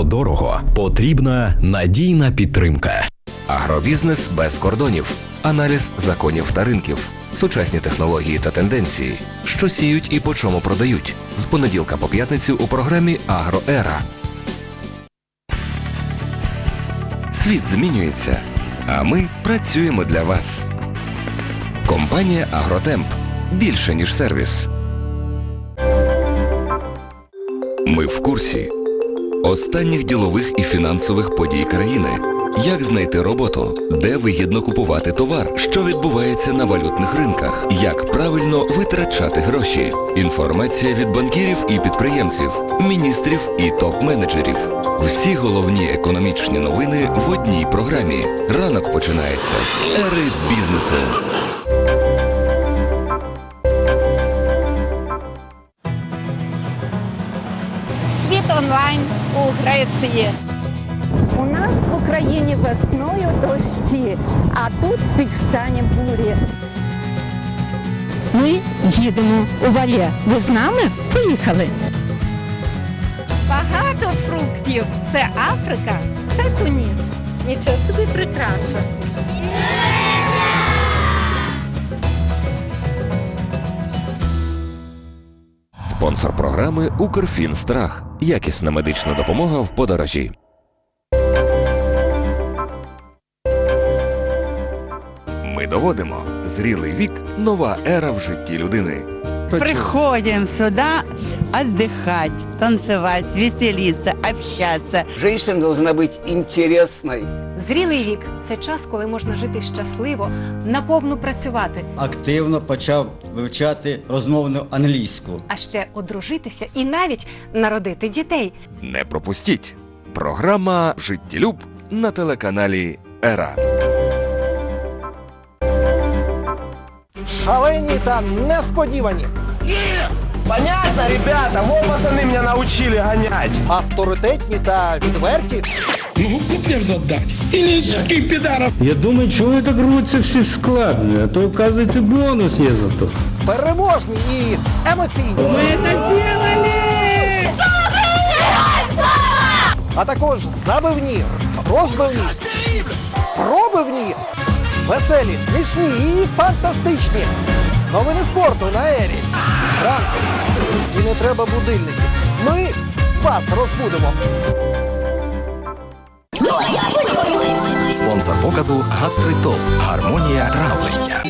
занадто дорого, потрібна надійна підтримка. Агробізнес без кордонів, аналіз законів та ринків, сучасні технології та тенденції, що сіють і по чому продають. З понеділка по п'ятницю у програмі Агроера. Світ змінюється, а ми працюємо для вас. Компанія Агротемп більше ніж сервіс. Ми в курсі останніх ділових і фінансових подій країни. Як знайти роботу, де вигідно купувати товар, що відбувається на валютних ринках, як правильно витрачати гроші, інформація від банкірів і підприємців, міністрів і топ-менеджерів. Всі головні економічні новини в одній програмі. Ранок починається з ери бізнесу. У Греції. У нас в Україні весною дощі, а тут піщані бурі. Ми їдемо у Валє. Ви з нами? Поїхали. Багато фруктів. Це Африка, це Туніс. Нічого собі прекрасно. Спонсор програми Укрфінстрах. Якісна медична допомога в подорожі. Ми доводимо зрілий вік нова ера в житті людини. Приходимо сюда отдыхать, танцевать, веселиться, общаться. Женщина должна быть интересной. Зрілий вік це час, коли можна жити щасливо, наповну працювати, активно почав вивчати розмовну англійську. а ще одружитися і навіть народити дітей. Не пропустіть. Програма Життєлюб на телеканалі Ера. Шалені та несподівані. Понятно, ребята, вот пацаны меня научили гонять. Авторитетні та відверті. Ну, куплев задать. Или с каким пидором. Я думаю, чего это рвутся все складно, а то, оказывается, бонус есть за то. Переможні і емоційні. А також забивні, розбивні, пробивні, веселі, смішні і фантастичні. Новини спорту на ері. Зранку. І не треба будильників. Ми вас розбудимо. Спонсор показу Гастритоп. Гармонія травлення.